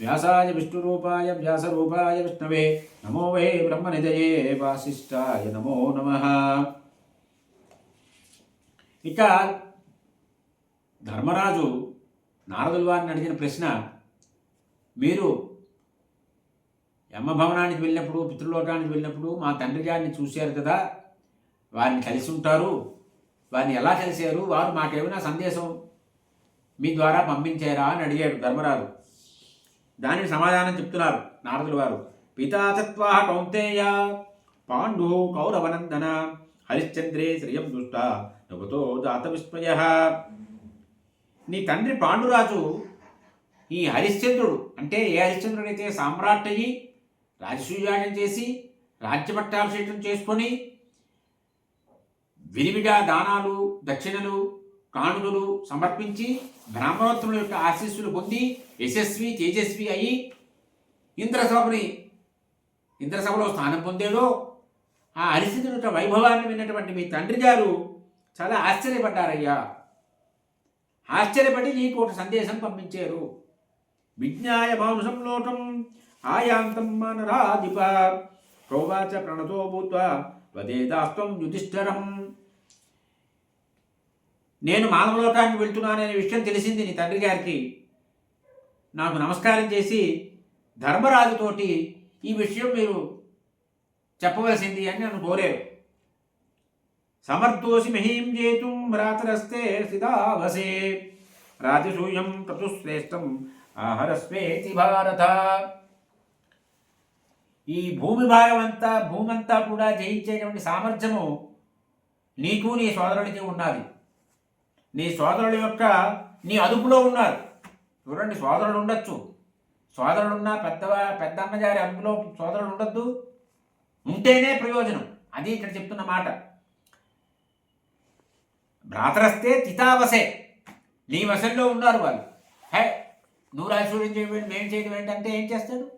వ్యాసాయ విష్ణురూపాయ వ్యాసరూపాయ విష్ణవే. నమో వై బ్రహ్మనిదయే వాసిష్టాయ నమో నమ. ఇక ధర్మరాజు నారదుల వారిని అడిగిన ప్రశ్న మీరు యమభవనానికి వెళ్ళినప్పుడు పితృలోకానికి వెళ్ళినప్పుడు మా తండ్రి గారిని చూశారు కదా వారిని కలిసి ఉంటారు వారిని ఎలా కలిశారు వారు మాకేమైనా సందేశం మీ ద్వారా పంపించారా అని అడిగాడు ధర్మరాజు. దానికి సమాధానం చెప్తున్నారు నారదులు వారు. పితాతత్వా కౌంతేయ పాండు కౌరవనందన హరిశ్చంద్రే శ్రియం దుష్ట నభుతో జాత విస్మయ నీ తండ్రి పాండురాజు ఈ హరిశ్చంద్రుడు అంటే ఏ హరిశ్చంద్రుడైతే సామ్రాట్ అయ్యి రాజసూయాగం చేసి రాజ్యపట్టాభిషేకం చేసుకొని విరివిగా దానాలు దక్షిణలు కానుకలు సమర్పించి బ్రాహ్మణోత్తముల యొక్క ఆశీస్సులు పొంది యశస్వి తేజస్వి అయి ఇంద్రసభని ఇంద్రసభలో స్థానం పొందాడో ఆ హరిశ్చంద్రుడి యొక్క వైభవాన్ని విన్నటువంటి మీ తండ్రి గారు చాలా ఆశ్చర్యపడ్డారయ్యా. ఆశ్చర్యపడి నీకు ఒక సందేశం పంపించారు. విజ్ఞాయ మాంసం లోటం ఆయాంతం మనరాధిప. ప్రోవాచ ప్రణతో భూత్వ వదేదాస్త్వం యుధిష్ఠరం. నేను మానవలోకానికి వెళ్తున్నాననే విషయం తెలిసింది నీ తండ్రి గారికి. నాకు నమస్కారం చేసి ధర్మరాజుతోటి ఈ విషయం మీరు చెప్పవలసింది అని నన్ను కోరారు. సమర్థోసి మహీం జేతుం భ్రాతరస్తే స్థితావసే రాజసూయం ప్రతుశ్రేష్టం ఆహరస్వేతి భారత. ఈ భూమి భాగం అంతా భూమంతా కూడా జయించేటువంటి సామర్థ్యము నీకు నీ సోదరుడికి ఉన్నది నీ సోదరుడి యొక్క నీ అదుపులో ఉన్నారు. చూడండి సోదరుడు ఉండొచ్చు. సోదరుడున్నా పెద్దవా పెద్ద అన్నగారి అదుపులో సోదరుడు ఉండొద్దు. ఉంటేనే ప్రయోజనం. అది ఇక్కడ చెప్తున్న మాట. భ్రాతరస్తే తితావసే. నీ వశంలో ఉన్నారు వాళ్ళు. హే నువ్వు రాజశూర్యం చేయడం మేము చేయడం ఏంటంటే ఏం చేస్తాడు?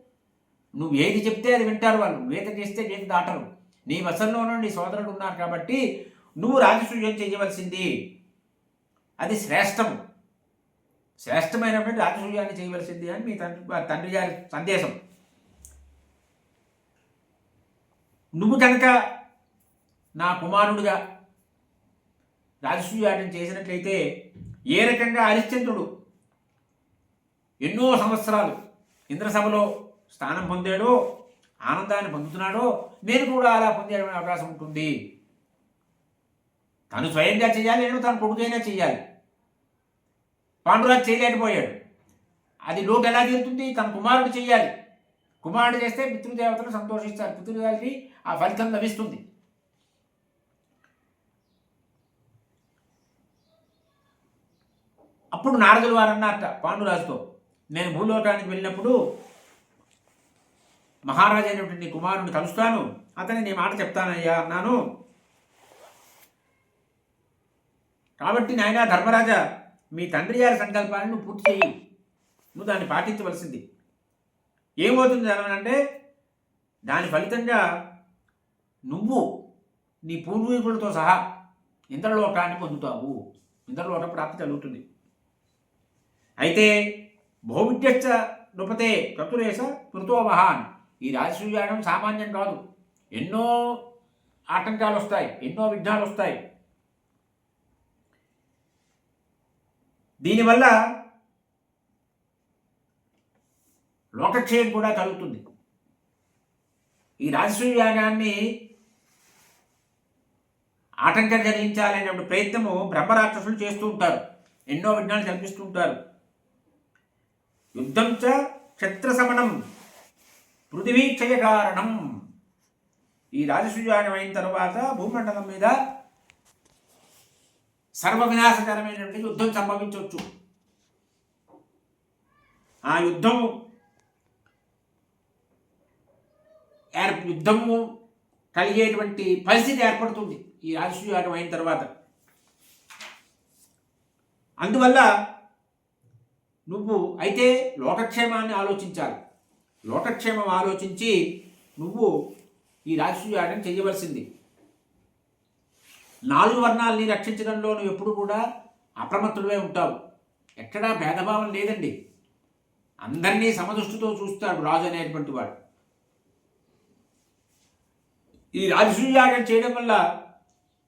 నువ్వు ఏది చెప్తే అది వింటారు వాళ్ళు. వేత చేస్తే గీత దాటరు. నీ వశంలోనూ నీ సోదరుడు ఉన్నారు కాబట్టి నువ్వు రాజశూర్యం చేయవలసింది. అది శ్రేష్టం శ్రేష్టమైనటువంటి రాజసూయాన్ని చేయవలసింది అని మీ తండ్రి తండ్రి గారి సందేశం. నువ్వు కనుక నా కుమారుడుగా రాజసూయాటం చేసినట్లయితే ఏ రకంగా హరిశ్చంద్రుడు ఎన్నో సంవత్సరాలు ఇంద్రసభలో స్థానం పొందాడో ఆనందాన్ని పొందుతున్నాడో నేను కూడా అలా పొందే అవకాశం ఉంటుంది. తను స్వయంగా చేయాలి నేను తన కొడుకైనా చేయాలి. పాండురాజు చేయలేకపోయాడు. అది లోటు ఎలా తీరుతుంది? తన కుమారుడు చేయాలి కుమారుడు చేస్తే పితృదేవతలు సంతోషిస్తారు. పితృదేవతకి ఆ ఫలితం లభిస్తుంది. అప్పుడు నారదులు వారు అన్నారట పాండురాజుతో నేను భూలోకానికి వెళ్ళినప్పుడు మహారాజు అయినటువంటి కుమారుని కలుస్తాను. అతని నీ మాట చెప్తానయ్యా అన్నాను. కాబట్టి నాయన ధర్మరాజా మీ తండ్రి గారి సంకల్పాన్ని నువ్వు పూర్తి చేయి నువ్వు దాన్ని పాటించవలసింది. ఏమవుతుంది అంటే దాని ఫలితంగా నువ్వు నీ పూర్వీకులతో సహా ఇంద్రలోకాన్ని పొందుతావు. ఇంద్రలోక ప్రాప్తి కలుగుతుంది. అయితే భౌమిత్యచ్చ నృపతే క్రతురేష కృతో మహాన్ ఈ రాజసూయానం సామాన్యం కాదు. ఎన్నో ఆటంకాలు వస్తాయి ఎన్నో విఘ్నాలు వస్తాయి దీనివల్ల లోకక్షయం కూడా కలుగుతుంది. ఈ రాజసూయాగాన్ని ఆటంకం కలిగించాలనేటువంటి ప్రయత్నము బ్రహ్మరాక్షసులు చేస్తూ ఉంటారు. ఎన్నో విఘ్నాలు కల్పిస్తూ ఉంటారు. యుద్ధం చ క్షత్రసమణం పృథివీ క్షయ కారణం. ఈ రాజసూయాగం అయిన తర్వాత భూమండలం మీద సర్వ వినాశకరమైనటువంటి యుద్ధం సంభవించవచ్చు. ఆ యుద్ధము ఏర్ యుద్ధము కలిగేటువంటి పరిస్థితి ఏర్పడుతుంది. ఈ రాజసూయాగం అయిన తర్వాత. అందువల్ల నువ్వు అయితే లోకక్షేమాన్ని ఆలోచించాలి. లోకక్షేమం ఆలోచించి నువ్వు ఈ రాజసూయాగం చేయవలసింది. నాలుగు వర్ణాలని రక్షించడంలో నువ్వు ఎప్పుడు కూడా అప్రమత్తుడవే ఉంటావు. ఎక్కడా భేదభావం లేదండి. అందరినీ సమదృష్టితో చూస్తాడు రాజు అనేటువంటి వాడు. ఈ రాజసూయాగం చేయడం వల్ల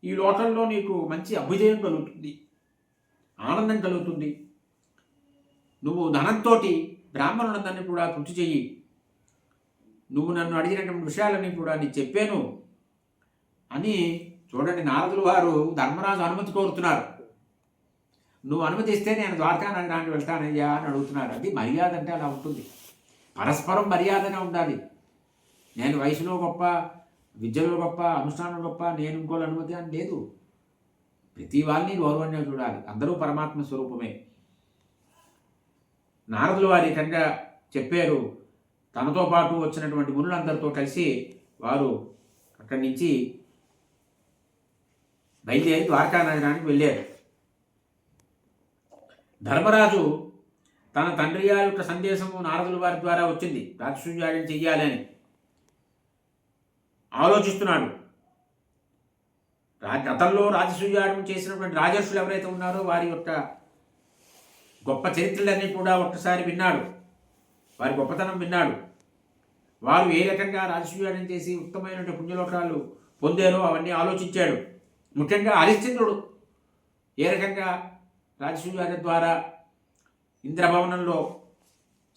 ఈ లోకంలో నీకు మంచి అభ్యుదయం కలుగుతుంది. ఆనందం కలుగుతుంది. నువ్వు ధనంతో బ్రాహ్మణులందరినీ కూడా కృషి చెయ్యి. నువ్వు నన్ను అడిగినటువంటి విషయాలన్నీ కూడా నీకు చెప్పాను అని చూడండి నారదులు వారు ధర్మరాజు అనుమతి కోరుతున్నారు. నువ్వు అనుమతిస్తే నేను ద్వారకా నగరానికి వెళ్తానయ్యా అని అడుగుతున్నారు. అది మర్యాద అంటే అలా ఉంటుంది. పరస్పరం మర్యాదనే ఉండాలి. నేను వయసులో గొప్ప విద్యలో గొప్ప అనుష్ఠానం గొప్ప నేను ఇంకోళ్ళు అనుమతి అని లేదు. ప్రతి వాళ్ళని గౌరవంగా చూడాలి. అందరూ పరమాత్మ స్వరూపమే. నారదులు వారి కంటే చెప్పారు. తనతో పాటు వచ్చినటువంటి మునులందరితో కలిసి వారు అక్కడి నుంచి బయలుదేరి ద్వారకా నగరానికి వెళ్ళారు ధర్మరాజు తన తండ్రి గారి యొక్క సందేశము నారదుల వారి ద్వారా వచ్చింది. రాజసూయాగం చెయ్యాలని ఆలోచిస్తున్నాడు. రా గతంలో రాజసూయాడము చేసినటువంటి రాజర్షులు ఎవరైతే ఉన్నారో వారి యొక్క గొప్ప చరిత్రలన్నీ కూడా ఒక్కసారి విన్నాడు. వారి గొప్పతనం విన్నాడు. వారు ఏ రకంగా రాజసూయాగం చేసి ఉత్తమమైనటువంటి పుణ్యలోకాలు పొందారో అవన్నీ ఆలోచించాడు. ముఖ్యంగా హరిశ్చంద్రుడు ఏ రకంగా రాజసూయాగ ద్వారా ఇంద్రభవనంలో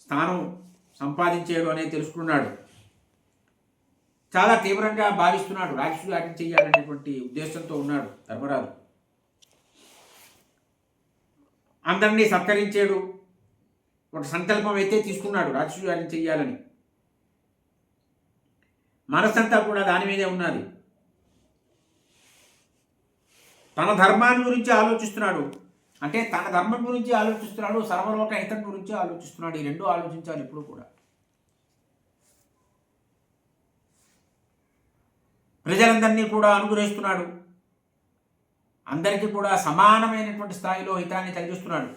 స్థానం సంపాదించాడు అనేది తెలుసుకున్నాడు. చాలా తీవ్రంగా భావిస్తున్నాడు. రాజసూయాగం చేయాలనేటువంటి ఉద్దేశంతో ఉన్నాడు ధర్మరాజు. అందరినీ సత్కరించాడు. ఒక సంకల్పం అయితే తీసుకున్నాడు రాజసూయాగం చేయాలని. మనసంతా కూడా దాని మీదే ఉన్నది. తన ధర్మాన్ని గురించి ఆలోచిస్తున్నాడు. అంటే తన ధర్మం గురించి ఆలోచిస్తున్నాడు సర్వలోక హితం గురించి ఆలోచిస్తున్నాడు. ఈ రెండు ఆలోచించాలి ఇప్పుడు కూడా. ప్రజలందరినీ కూడా అనుగ్రహిస్తున్నాడు. అందరికీ కూడా సమానమైనటువంటి స్థాయిలో హితాన్ని కలిగిస్తున్నాడు.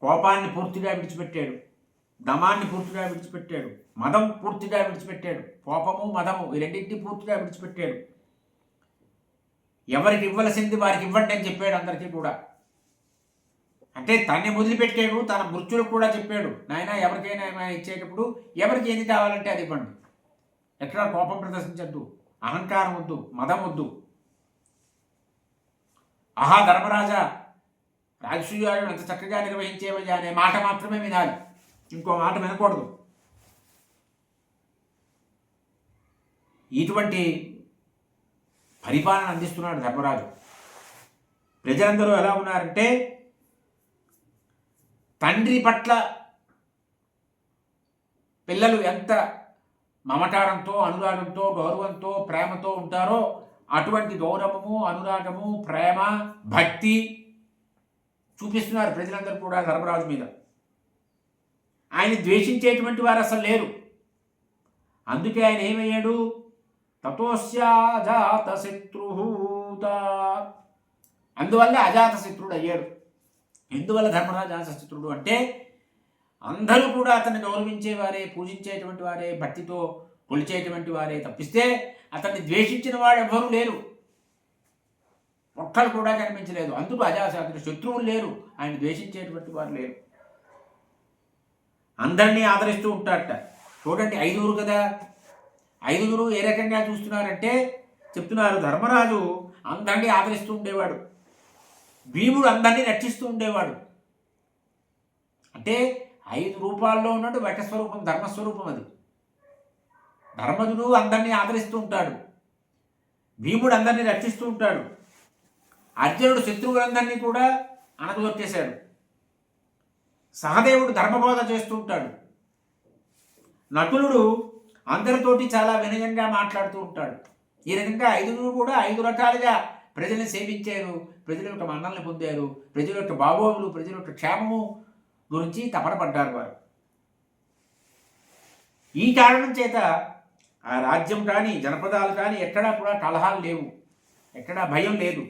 కోపాన్ని పూర్తిగా విడిచిపెట్టాడు. దమాన్ని పూర్తిగా విడిచిపెట్టాడు. మదం పూర్తిగా విడిచిపెట్టాడు. కోపము మదము ఈ రెండింటినీ పూర్తిగా విడిచిపెట్టాడు. ఎవరికి ఇవ్వలసింది వారికి ఇవ్వండి అని చెప్పాడు అందరికీ కూడా. అంటే తన్ని వదిలిపెట్టాడు తన మృత్యులకు కూడా చెప్పాడు నాయన ఎవరికైనా ఇచ్చేటప్పుడు ఎవరికి ఏది కావాలంటే అది ఇవ్వండి. ఎక్కడ కోపం ప్రదర్శించద్దు అహంకారం వద్దు మదం వద్దు. ఆహా ధర్మరాజా రాజసూయాలను ఎంత చక్కగా నిర్వహించేవయ్యా అనే మాట మాత్రమే వినాలి ఇంకో మాట వినకూడదు. ఇటువంటి పరిపాలన అందిస్తున్నాడు ధర్మరాజు. ప్రజలందరూ ఎలా ఉన్నారంటే తండ్రి పట్ల పిల్లలు ఎంత మమకారంతో అనురాగంతో గౌరవంతో ప్రేమతో ఉంటారో అటువంటి గౌరవము అనురాగము ప్రేమ భక్తి చూపిస్తున్నారు ప్రజలందరూ కూడా ధర్మరాజు మీద. ఆయన ద్వేషించేటువంటి వారు అసలు లేరు. అందుకే ఆయన ఏమయ్యాడు? తతోస్యాజాత శత్రుహూత అందువల్ల అజాత శత్రుడు అయ్యాడు ఎందువల్ల ధర్మరాజు అజాత శత్రుడు అంటే అందరూ కూడా అతన్ని గౌరవించేవారే పూజించేటువంటి వారే భక్తితో కొలిచేటువంటి వారే తప్పిస్తే అతన్ని ద్వేషించిన వాడు ఎవ్వరూ లేరు. ఒక్కరు కూడా కనిపించలేదు. అందుకు అజాశాస్త్రి శత్రువులు లేరు. ఆయన ద్వేషించేటువంటి వారు లేరు. అందరినీ ఆదరిస్తూ ఉంటారట చూడండి ఐదుగురు కదా? ఐదుగురు ఏ రకంగా చూస్తున్నారంటే చెప్తున్నారు ధర్మరాజు అందరినీ ఆదరిస్తూ ఉండేవాడు. భీముడు అందరినీ రక్షిస్తూ ఉండేవాడు. అంటే ఐదు రూపాల్లో ఉన్నట్టు వెటస్వరూపం ధర్మస్వరూపం అది. ధర్మజుడు అందరినీ ఆదరిస్తూ ఉంటాడు. భీముడు అందరినీ రక్షిస్తూ ఉంటాడు. అర్జునుడు శత్రువులందరినీ కూడా అణగదొక్కేశాడు. సహదేవుడు ధర్మబోధ చేస్తూ ఉంటాడు. నకులుడు అందరితోటి చాలా వినయంగా మాట్లాడుతూ ఉంటాడు. ఈ రకంగా ఐదుగురు కూడా ఐదు రకాలుగా ప్రజల్ని సేవించారు. ప్రజల యొక్క మన్నల్ని పొందారు. ప్రజల యొక్క బాగోగులు ప్రజల యొక్క క్షేమము గురించి తపన పడ్డారు వారు. ఈ కారణం చేత ఆ రాజ్యం కానీ జనపదాలు కానీ ఎక్కడా కూడా కలహాలు లేవు. ఎక్కడా భయం లేదు.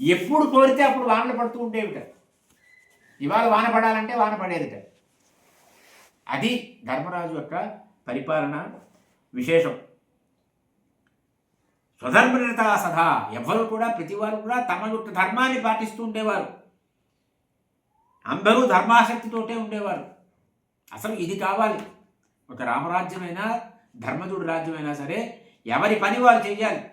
ఎప్పుడు కోరితే అప్పుడు వానలు పడుతూ ఉండేవిట. ఇవాళ వాన పడాలంటే వాన పడేదిట. అది ధర్మరాజు యొక్క పరిపాలన విశేషం. స్వధర్మనిరత సదా. ఎవ్వరు కూడా ప్రతివారు కూడా తమ యొక్క ధర్మాన్ని పాటిస్తూ ఉండేవారు. అందరూ ధర్మాసక్తితోటే ఉండేవారు. అసలు ఇది కావాలి. ఒక రామరాజ్యమైనా ధర్మజుడు రాజ్యమైనా సరే ఎవరి పని వారు చేయాలి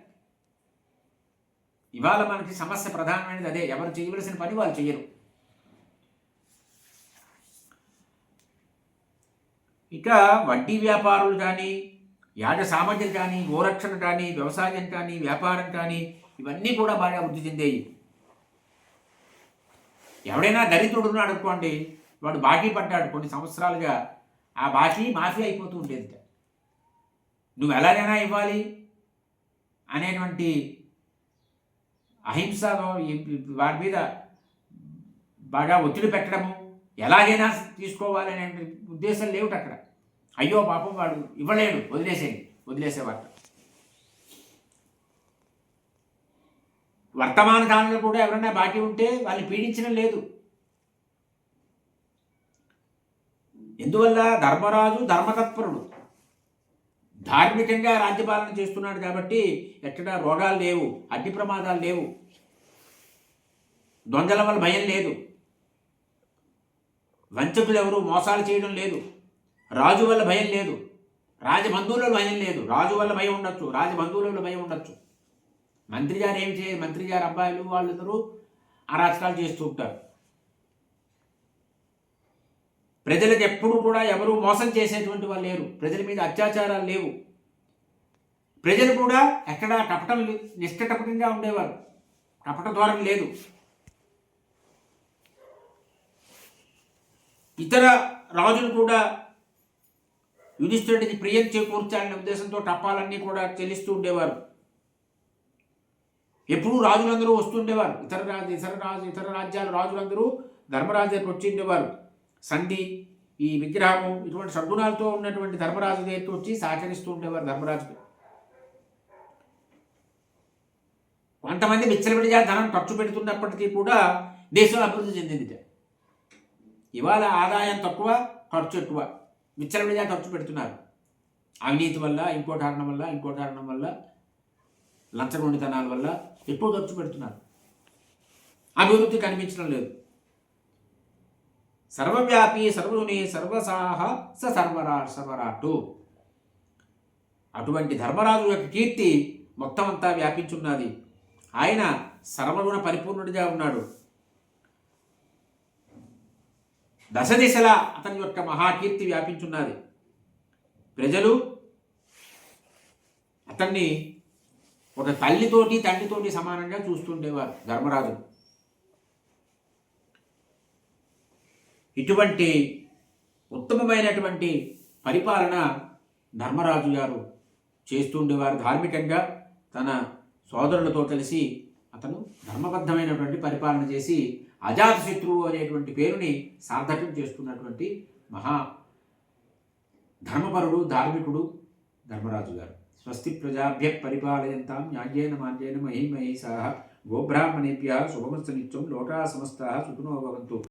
ఇవాళ మనకి సమస్య ప్రధానమైనది అదే. ఎవరు చేయవలసిన పని వాళ్ళు చేయరు ఇక వడ్డీ వ్యాపారులు కానీ యాజ సామర్థ్యం కానీ గోరక్షణ కానీ వ్యవసాయం కానీ వ్యాపారం కానీ ఇవన్నీ కూడా బాగా వృద్ధి చెందాయి. ఎవడైనా దరిద్రుడు ఉన్నాడు అనుకోండి వాడు బాకీ పడ్డాడు కొన్ని సంవత్సరాలుగా ఆ బాకీ మాఫీ అయిపోతూ ఉండేది నువ్వు ఎలాగైనా ఇవ్వాలి అనేటువంటి అహింస వారి మీద బాగా ఒత్తిడి పెట్టడము ఎలాగైనా తీసుకోవాలనే ఉద్దేశం లేవుట అక్కడ. అయ్యో పాపం వాడు ఇవ్వలేడు వదిలేసేయండి వదిలేసేవాడు వర్తమాన కాలంలో కూడా ఎవరైనా బాకీ ఉంటే వాళ్ళని పీడించడం లేదు. ఎందువల్ల? ధర్మరాజు ధర్మతత్పరుడు. ధార్మికంగా రాజ్యపాలన చేస్తున్నాడు కాబట్టి ఎక్కడ రోగాలు లేవు అగ్ని ప్రమాదాలు లేవు. దొంగల వల్ల భయం లేదు. వంచకులు ఎవరు? మోసాలు చేయడం లేదు. రాజు వల్ల భయం లేదు. రాజబంధువులలో భయం లేదు. రాజు వల్ల భయం ఉండొచ్చు. రాజబంధువుల భయం ఉండొచ్చు. మంత్రి గారు ఏం చేయ మంత్రి గారు అబ్బాయిలు వాళ్ళిద్దరూ అరాచకాలు చేస్తూ ఉంటారు. ప్రజలకు ఎప్పుడు కూడా ఎవరు మోసం చేసేటువంటి వాళ్ళు లేరు. ప్రజల మీద అత్యాచారాలు లేవు. ప్రజలు కూడా ఎక్కడ కపటం లే- నిష్కటపటంగా ఉండేవారు. కపట ద్వారం లేదు. ఇతర రాజులు కూడా యుధిష్ఠుడికి ప్రియం చేకూర్చాలనే ఉద్దేశంతో టప్పాలన్నీ కూడా చెల్లిస్తూ ఉండేవారు. ఎప్పుడూ రాజులందరూ వస్తుండేవారు ఇతర రాజు ఇతర రాజు ఇతర రాజ్యాల రాజులందరూ ధర్మరాజు దగ్గర వచ్చి ఉండేవారు. సంధి ఈ విగ్రహము ఇటువంటి సద్గుణాలతో ఉన్నటువంటి ధర్మరాజు దగ్గరికి వచ్చి సహకరిస్తూ ఉండేవారు ధర్మరాజుకి కొంతమంది విచ్చలవిడిగా ధనం ఖర్చు పెడుతున్నప్పటికీ కూడా దేశం అభివృద్ధి చెందింది. ఇవాళ ఆదాయం తక్కువ ఖర్చు ఎక్కువ. విచ్చలవిడిగా ఖర్చు పెడుతున్నారు. అవినీతి వల్ల ఇంకో కారణం వల్ల ఇంకో కారణం వల్ల లంచగొండితనాల వల్ల ఎక్కువ ఖర్చు పెడుతున్నారు. అభివృద్ధి కనిపించడం లేదు. సర్వవ్యాపి సర్వజుని సర్వసాహ స సర్వరా సర్వరాటు. అటువంటి ధర్మరాజు యొక్క కీర్తి మొత్తం అంతా వ్యాపించున్నది. ఆయన సర్వగుణ పరిపూర్ణుడిగా ఉన్నాడు. దశ దిశలా అతని యొక్క మహాకీర్తి వ్యాపించున్నది. ప్రజలు అతన్ని ఒక తల్లితోటి తండ్రితోటి సమానంగా చూస్తుండేవారు ధర్మరాజు ఇటువంటి ఉత్తమమైనటువంటి పరిపాలన ధర్మరాజు గారు చేస్తుండేవారు. ధార్మికంగా తన సోదరులతో కలిసి అతను ధర్మబద్ధమైనటువంటి పరిపాలన చేసి అజాతశత్రువు అనేటువంటి పేరుని సార్థకం చేస్తున్నటువంటి మహా ధర్మపరుడు ధార్మికుడు ధర్మరాజు గారు. స్వస్తి ప్రజాభ్య పరిపాలయంతాం న్యాయేన మాన్యేన మహిమహి సహ గోబ్రాహ్మణేభ్య శుభమస్తు నిత్యం లోకా సమస్త సుఖనో భవంతు.